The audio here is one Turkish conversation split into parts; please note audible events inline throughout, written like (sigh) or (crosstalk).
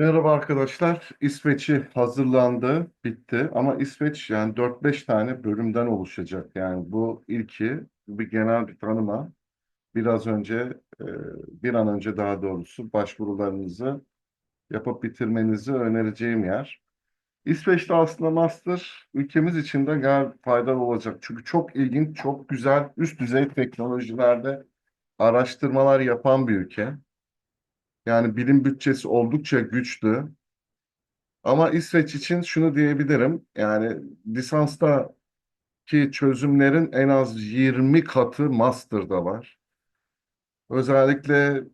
Merhaba arkadaşlar. İsveç'i hazırlandı, bitti. Ama İsveç yani 4-5 tane bölümden oluşacak. Yani bu ilki bir genel bir tanıma. Biraz önce, e, bir an önce daha doğrusu başvurularınızı yapıp bitirmenizi önereceğim yer. İsveç'te aslında master ülkemiz için de gayet faydalı olacak. Çünkü çok ilginç, çok güzel, üst düzey teknolojilerde araştırmalar yapan bir ülke. Yani bilim bütçesi oldukça güçlü. Ama İsveç için şunu diyebilirim. Yani lisanstaki çözümlerin en az 20 katı master'da var. Özellikle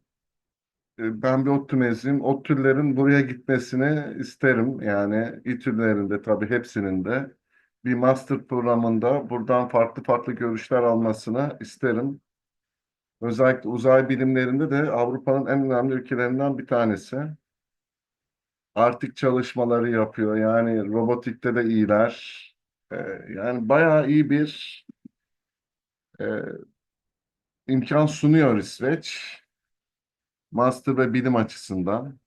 e, ben bir ODTÜ mezunuyum. ODTÜ'lerin buraya gitmesini isterim. Yani İTÜ'lerinde tabii hepsinin de bir master programında buradan farklı farklı görüşler almasını isterim. Özellikle uzay bilimlerinde de Avrupa'nın en önemli ülkelerinden bir tanesi. Artık çalışmaları yapıyor. Yani robotikte de iyiler. Ee, yani bayağı iyi bir e, imkan sunuyor İsveç. Master ve bilim açısından.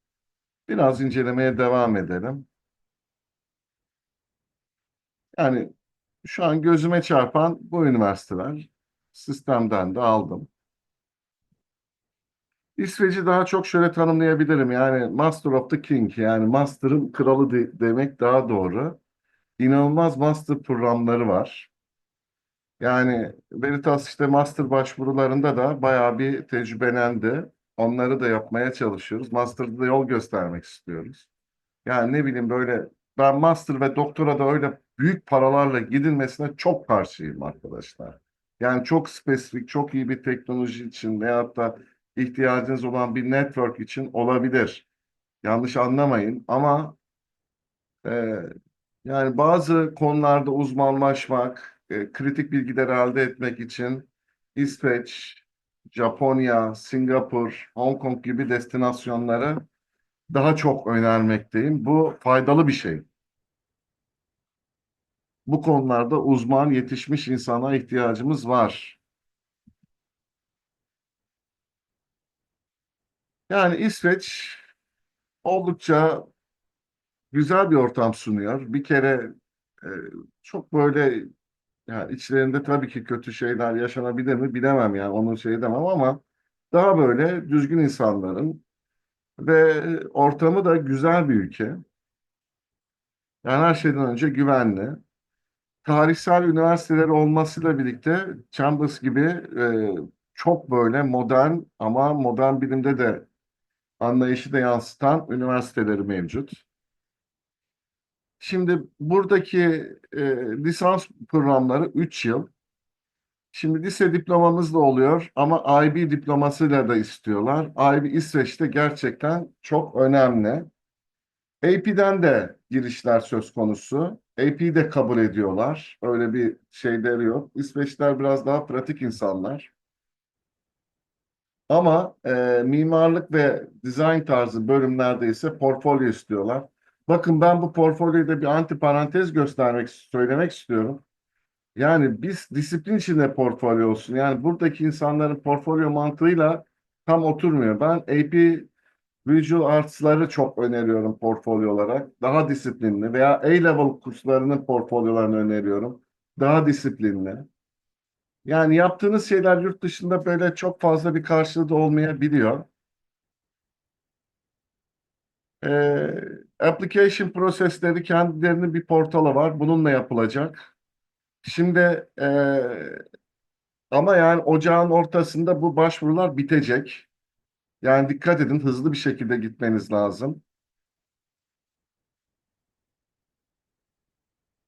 Biraz incelemeye devam edelim. Yani şu an gözüme çarpan bu üniversiteler. Sistemden de aldım. İsveç'i daha çok şöyle tanımlayabilirim. Yani Master of the King yani Master'ın kralı de- demek daha doğru. İnanılmaz master programları var. Yani Veritas işte master başvurularında da bayağı bir tecrübelendi. Onları da yapmaya çalışıyoruz. Master'da da yol göstermek istiyoruz. Yani ne bileyim böyle ben master ve doktora da öyle büyük paralarla gidilmesine çok karşıyım arkadaşlar. Yani çok spesifik, çok iyi bir teknoloji için veyahut da ihtiyacınız olan bir network için olabilir. Yanlış anlamayın ama e, yani bazı konularda uzmanlaşmak, e, kritik bilgileri elde etmek için İsveç, Japonya, Singapur, Hong Kong gibi destinasyonları daha çok önermekteyim. Bu faydalı bir şey. Bu konularda uzman yetişmiş insana ihtiyacımız var. Yani İsveç oldukça güzel bir ortam sunuyor. Bir kere e, çok böyle yani içlerinde tabii ki kötü şeyler yaşanabilir mi bilemem yani onun şey demem ama daha böyle düzgün insanların ve ortamı da güzel bir ülke. Yani her şeyden önce güvenli. Tarihsel üniversiteleri olmasıyla birlikte Chambers gibi e, çok böyle modern ama modern bilimde de anlayışı da yansıtan üniversiteleri mevcut. Şimdi buradaki e, lisans programları 3 yıl. Şimdi lise diplomamız da oluyor ama IB diplomasıyla da istiyorlar. IB İsveç'te gerçekten çok önemli. AP'den de girişler söz konusu. AP'yi de kabul ediyorlar. Öyle bir şeyleri yok. İsveçler biraz daha pratik insanlar. Ama e, mimarlık ve dizayn tarzı bölümlerde ise portfolyo istiyorlar. Bakın ben bu portfolyoda bir anti parantez göstermek, söylemek istiyorum. Yani biz disiplin içinde portfolyo olsun. Yani buradaki insanların portfolyo mantığıyla tam oturmuyor. Ben AP Visual Arts'ları çok öneriyorum portfolyo olarak. Daha disiplinli veya A-level kurslarının portfolyolarını öneriyorum. Daha disiplinli. Yani yaptığınız şeyler yurt dışında böyle çok fazla bir karşılığı da olmayabiliyor. Ee, application prosesleri kendilerinin bir portalı var. Bununla yapılacak. Şimdi e, ama yani ocağın ortasında bu başvurular bitecek. Yani dikkat edin hızlı bir şekilde gitmeniz lazım.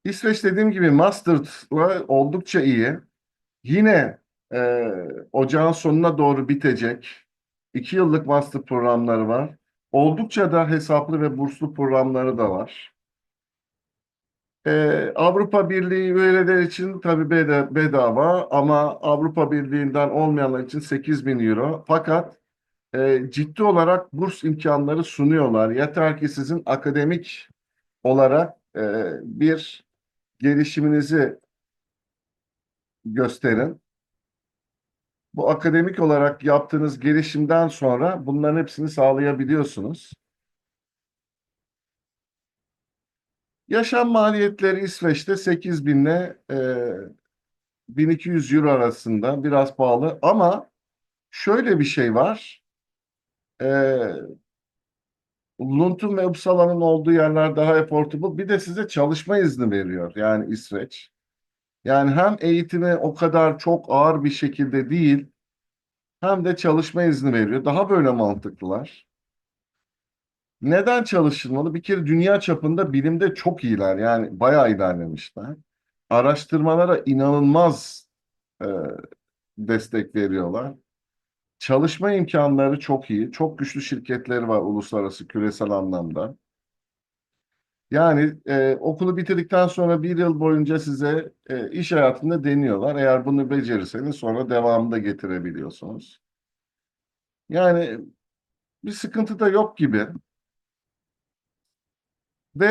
İsveç dediğim gibi Master'la oldukça iyi. Yine e, ocağın sonuna doğru bitecek. İki yıllık master programları var. Oldukça da hesaplı ve burslu programları da var. Ee, Avrupa Birliği üyeleri için tabii beda- bedava ama Avrupa Birliği'nden olmayanlar için 8 bin euro. Fakat e, ciddi olarak burs imkanları sunuyorlar. Yeter ki sizin akademik olarak e, bir gelişiminizi gösterin. Bu akademik olarak yaptığınız gelişimden sonra bunların hepsini sağlayabiliyorsunuz. Yaşam maliyetleri İsveç'te 8 bin ile e, 1200 euro arasında biraz pahalı ama şöyle bir şey var. E, Lund'un ve Uppsala'nın olduğu yerler daha affordable. Bir de size çalışma izni veriyor yani İsveç. Yani hem eğitimi o kadar çok ağır bir şekilde değil hem de çalışma izni veriyor. Daha böyle mantıklılar. Neden çalışılmalı? Bir kere dünya çapında bilimde çok iyiler. Yani bayağı ilerlemişler. Araştırmalara inanılmaz e, destek veriyorlar. Çalışma imkanları çok iyi. Çok güçlü şirketleri var uluslararası küresel anlamda. Yani e, okulu bitirdikten sonra bir yıl boyunca size e, iş hayatında deniyorlar. Eğer bunu becerirseniz sonra devamında getirebiliyorsunuz. Yani bir sıkıntı da yok gibi. Ve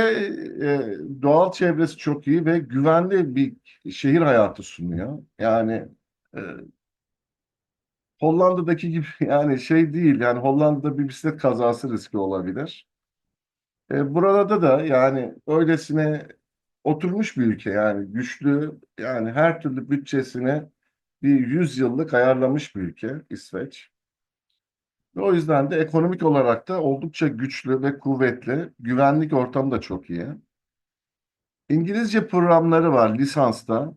e, doğal çevresi çok iyi ve güvenli bir şehir hayatı sunuyor. Yani e, Hollanda'daki gibi (laughs) yani şey değil yani Hollanda'da bir bisiklet kazası riski olabilir. E, burada da yani öylesine oturmuş bir ülke yani güçlü yani her türlü bütçesine bir 100 yıllık ayarlamış bir ülke İsveç. Ve o yüzden de ekonomik olarak da oldukça güçlü ve kuvvetli. Güvenlik ortamı da çok iyi. İngilizce programları var lisansta.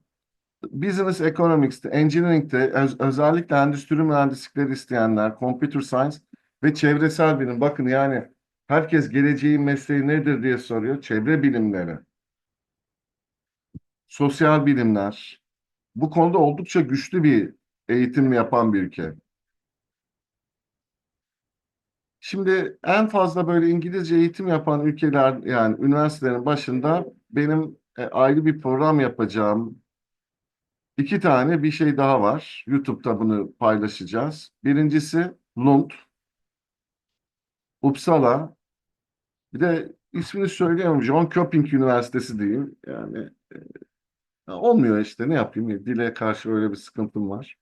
Business Economics'te, Engineering'de öz- özellikle endüstri mühendislikleri isteyenler, Computer Science ve çevresel bilim. Bakın yani herkes geleceğin mesleği nedir diye soruyor. Çevre bilimleri, sosyal bilimler. Bu konuda oldukça güçlü bir eğitim yapan bir ülke. Şimdi en fazla böyle İngilizce eğitim yapan ülkeler yani üniversitelerin başında benim e, ayrı bir program yapacağım iki tane bir şey daha var. YouTube'da bunu paylaşacağız. Birincisi Lund, Uppsala, bir de ismini söyleyemem. John Köping Üniversitesi diyeyim. Yani e, olmuyor işte ne yapayım dile karşı öyle bir sıkıntım var.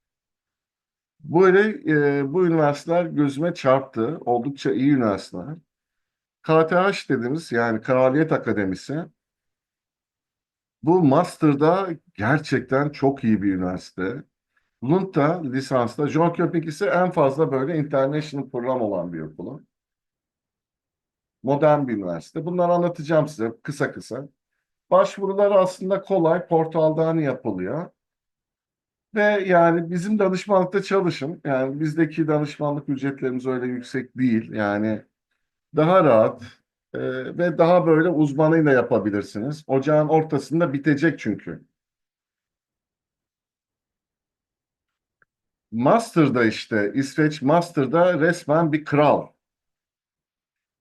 Böyle e, bu üniversiteler gözüme çarptı. Oldukça iyi üniversiteler. KTH dediğimiz yani Kraliyet Akademisi. Bu master'da gerçekten çok iyi bir üniversite. Lund'da lisansta, John Köping ise en fazla böyle international program olan bir okulu. Modern bir üniversite. Bunları anlatacağım size kısa kısa. Başvurular aslında kolay, portaldan yapılıyor. Ve yani bizim danışmanlıkta çalışın. Yani bizdeki danışmanlık ücretlerimiz öyle yüksek değil. Yani daha rahat e, ve daha böyle uzmanıyla yapabilirsiniz. Ocağın ortasında bitecek çünkü. Master'da işte İsveç Master'da resmen bir kral.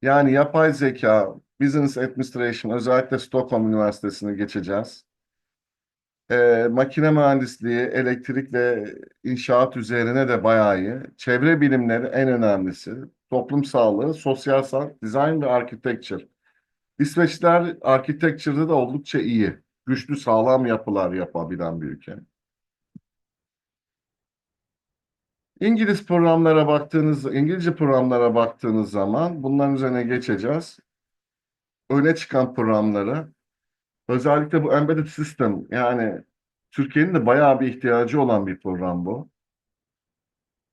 Yani yapay zeka, Business Administration, özellikle Stockholm Üniversitesi'ne geçeceğiz. Ee, makine mühendisliği, elektrik ve inşaat üzerine de bayağı iyi. Çevre bilimleri en önemlisi. Toplum sağlığı, sosyal sanat, design ve architecture. İsveçler architecture'da da oldukça iyi. Güçlü, sağlam yapılar yapabilen bir ülke. İngiliz programlara baktığınız, İngilizce programlara baktığınız zaman bunların üzerine geçeceğiz. Öne çıkan programları, özellikle bu embedded system yani Türkiye'nin de bayağı bir ihtiyacı olan bir program bu.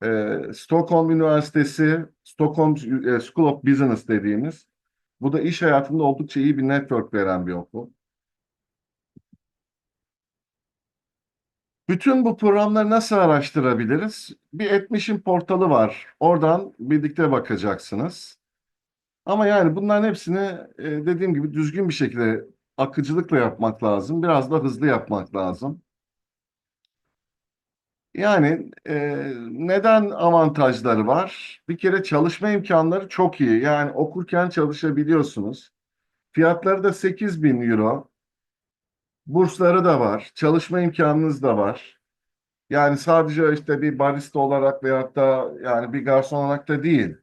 Ee, Stockholm Üniversitesi, Stockholm e, School of Business dediğimiz, bu da iş hayatında oldukça iyi bir network veren bir okul. Bütün bu programları nasıl araştırabiliriz? Bir Admission portalı var. Oradan birlikte bakacaksınız. Ama yani bunların hepsini e, dediğim gibi düzgün bir şekilde akıcılıkla yapmak lazım. Biraz da hızlı yapmak lazım. Yani e, neden avantajları var? Bir kere çalışma imkanları çok iyi. Yani okurken çalışabiliyorsunuz. Fiyatları da 8 bin euro. Bursları da var. Çalışma imkanınız da var. Yani sadece işte bir barista olarak veyahut da yani bir garson olarak da değil.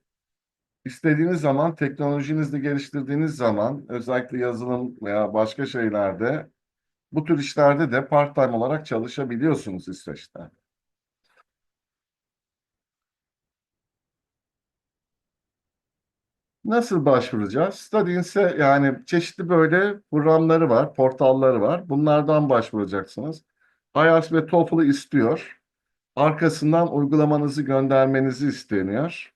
İstediğiniz zaman teknolojinizi geliştirdiğiniz zaman özellikle yazılım veya başka şeylerde bu tür işlerde de part-time olarak çalışabiliyorsunuz İsveç'te. Nasıl başvuracağız? Studies'e yani çeşitli böyle programları var, portalları var. Bunlardan başvuracaksınız. IELTS ve TOEFL'ı istiyor. Arkasından uygulamanızı göndermenizi isteniyor.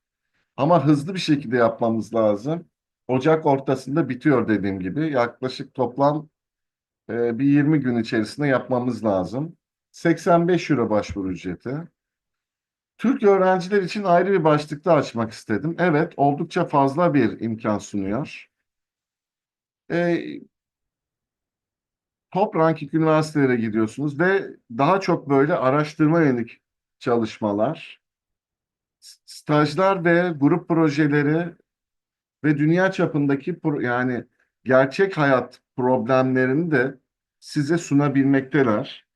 Ama hızlı bir şekilde yapmamız lazım. Ocak ortasında bitiyor dediğim gibi. Yaklaşık toplam e, bir 20 gün içerisinde yapmamız lazım. 85 euro başvuru ücreti. Türk öğrenciler için ayrı bir başlıkta açmak istedim. Evet, oldukça fazla bir imkan sunuyor. E, top ranking üniversitelere gidiyorsunuz ve daha çok böyle araştırma yönelik çalışmalar, stajlar ve grup projeleri ve dünya çapındaki yani gerçek hayat problemlerini de size sunabilmekteler.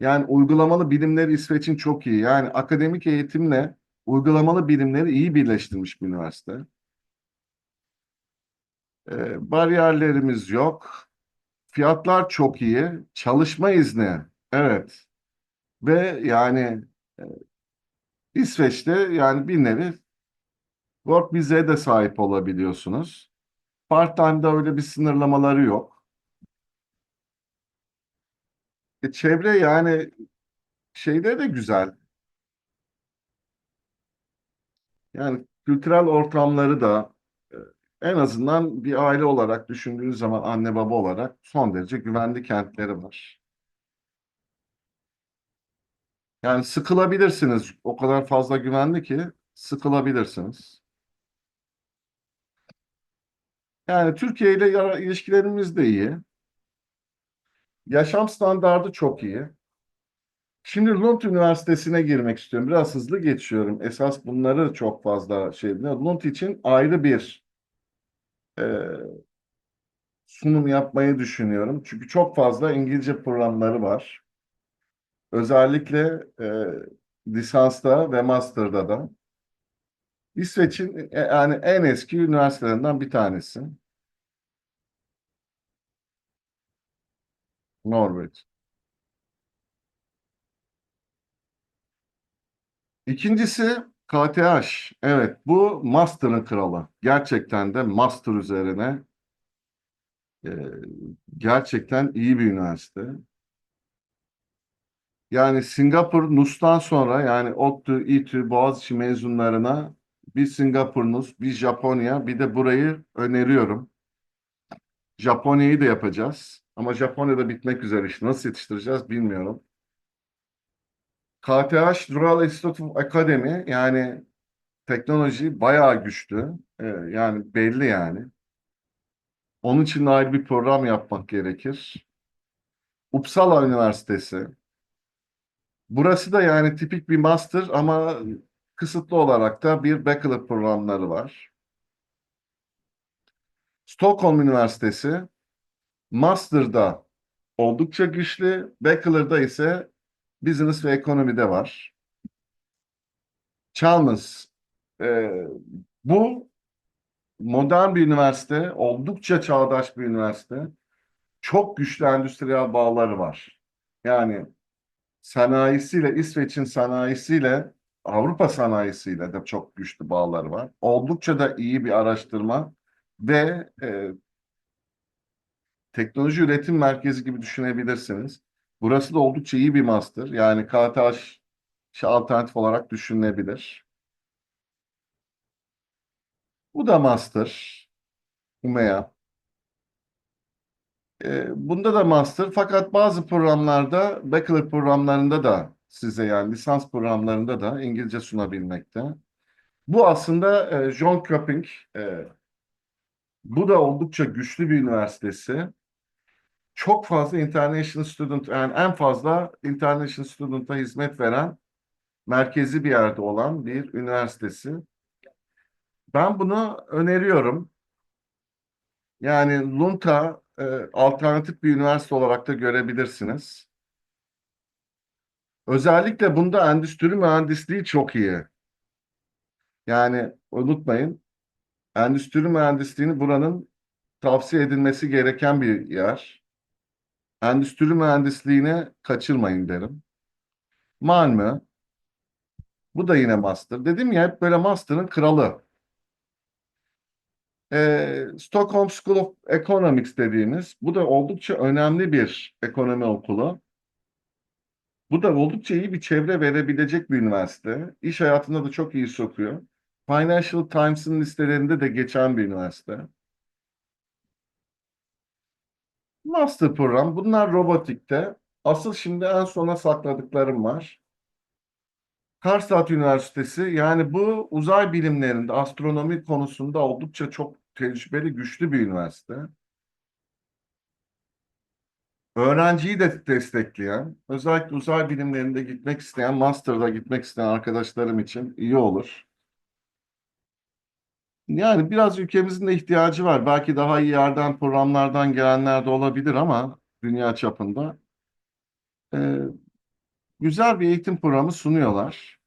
Yani uygulamalı bilimleri İsveç'in çok iyi. Yani akademik eğitimle uygulamalı bilimleri iyi birleştirmiş bir üniversite. Ee, bariyerlerimiz yok. Fiyatlar çok iyi. Çalışma izni. Evet. Ve yani e, İsveç'te yani bir nevi work vizeye de sahip olabiliyorsunuz. Part-time'da öyle bir sınırlamaları yok. E, çevre yani şeyde de güzel. Yani kültürel ortamları da e, en azından bir aile olarak düşündüğünüz zaman anne baba olarak son derece güvenli kentleri var. Yani sıkılabilirsiniz. O kadar fazla güvenli ki sıkılabilirsiniz. Yani Türkiye ile ilişkilerimiz de iyi. Yaşam standardı çok iyi. Şimdi Lund Üniversitesi'ne girmek istiyorum. Biraz hızlı geçiyorum. Esas bunları çok fazla şey. Lund için ayrı bir e, sunum yapmayı düşünüyorum. Çünkü çok fazla İngilizce programları var. Özellikle e, lisansta ve master'da da. İsveç'in e, yani en eski üniversitelerinden bir tanesi. Norveç. İkincisi KTH. Evet, bu master'ın kralı. Gerçekten de master üzerine e, gerçekten iyi bir üniversite. Yani Singapur NUS'tan sonra yani ODTÜ, İTÜ, Boğaziçi mezunlarına bir Singapur NUS, bir Japonya, bir de burayı öneriyorum. Japonya'yı da yapacağız. Ama Japonya'da bitmek üzere işte. Nasıl yetiştireceğiz bilmiyorum. KTH Rural Institute of Academy yani teknoloji bayağı güçlü. Ee, yani belli yani. Onun için ayrı bir program yapmak gerekir. Uppsala Üniversitesi. Burası da yani tipik bir master ama kısıtlı olarak da bir bachelor programları var. Stockholm Üniversitesi master'da oldukça güçlü, bachelor'da ise business ve ekonomide var. Chalmers e, bu modern bir üniversite, oldukça çağdaş bir üniversite. Çok güçlü endüstriyel bağları var. Yani sanayisiyle, İsveç'in sanayisiyle, Avrupa sanayisiyle de çok güçlü bağları var. Oldukça da iyi bir araştırma ve e, teknoloji üretim merkezi gibi düşünebilirsiniz. Burası da oldukça iyi bir master. Yani KTH şey alternatif olarak düşünülebilir. Bu da master. UMEA. E, bunda da master fakat bazı programlarda bachelor programlarında da size yani lisans programlarında da İngilizce sunabilmekte. Bu aslında e, John Köping e, bu da oldukça güçlü bir üniversitesi. Çok fazla international student yani en fazla international student'a hizmet veren merkezi bir yerde olan bir üniversitesi. Ben bunu öneriyorum. Yani Lund'a e, alternatif bir üniversite olarak da görebilirsiniz. Özellikle bunda endüstri mühendisliği çok iyi. Yani unutmayın, endüstri mühendisliğini buranın tavsiye edilmesi gereken bir yer. Endüstri mühendisliğini kaçırmayın derim. Malmö, bu da yine master. Dedim ya hep böyle master'ın kralı. Ee, Stockholm School of Economics dediğimiz, bu da oldukça önemli bir ekonomi okulu. Bu da oldukça iyi bir çevre verebilecek bir üniversite. İş hayatında da çok iyi sokuyor. Financial Times'ın listelerinde de geçen bir üniversite. Master program. Bunlar robotikte. Asıl şimdi en sona sakladıklarım var. Karlstad Üniversitesi yani bu uzay bilimlerinde astronomi konusunda oldukça çok tecrübeli güçlü bir üniversite. Öğrenciyi de destekleyen, özellikle uzay bilimlerinde gitmek isteyen, master'da gitmek isteyen arkadaşlarım için iyi olur. Yani biraz ülkemizin de ihtiyacı var. Belki daha iyi yerden, programlardan gelenler de olabilir ama dünya çapında. Ee, güzel bir eğitim programı sunuyorlar.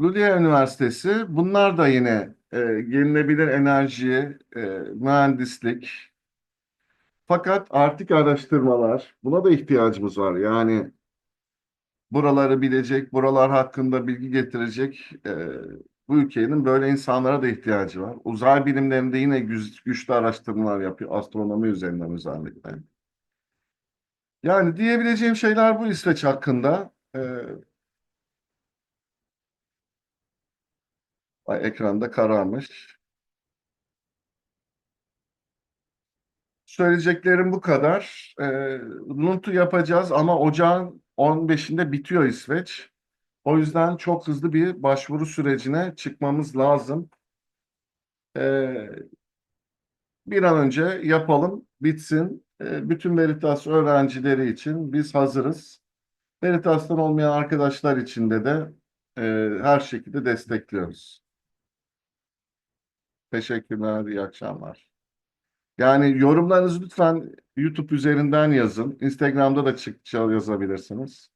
Luleå Üniversitesi, bunlar da yine e, yenilebilir enerji, e, mühendislik. Fakat artık araştırmalar, buna da ihtiyacımız var. Yani buraları bilecek, buralar hakkında bilgi getirecek e, bu ülkenin böyle insanlara da ihtiyacı var. Uzay bilimlerinde yine güç, güçlü araştırmalar yapıyor, astronomi üzerinden özellikle. Yani diyebileceğim şeyler bu İsveç hakkında. E, ay, ekranda kararmış. Söyleyeceklerim bu kadar. E, Lund'u yapacağız ama ocağın 15'inde bitiyor İsveç. O yüzden çok hızlı bir başvuru sürecine çıkmamız lazım. Ee, bir an önce yapalım, bitsin. Ee, bütün Veritas öğrencileri için biz hazırız. Veritas'tan olmayan arkadaşlar için de e, her şekilde destekliyoruz. Teşekkürler, iyi akşamlar. Yani yorumlarınızı lütfen YouTube üzerinden yazın. Instagram'da da çıkça yazabilirsiniz.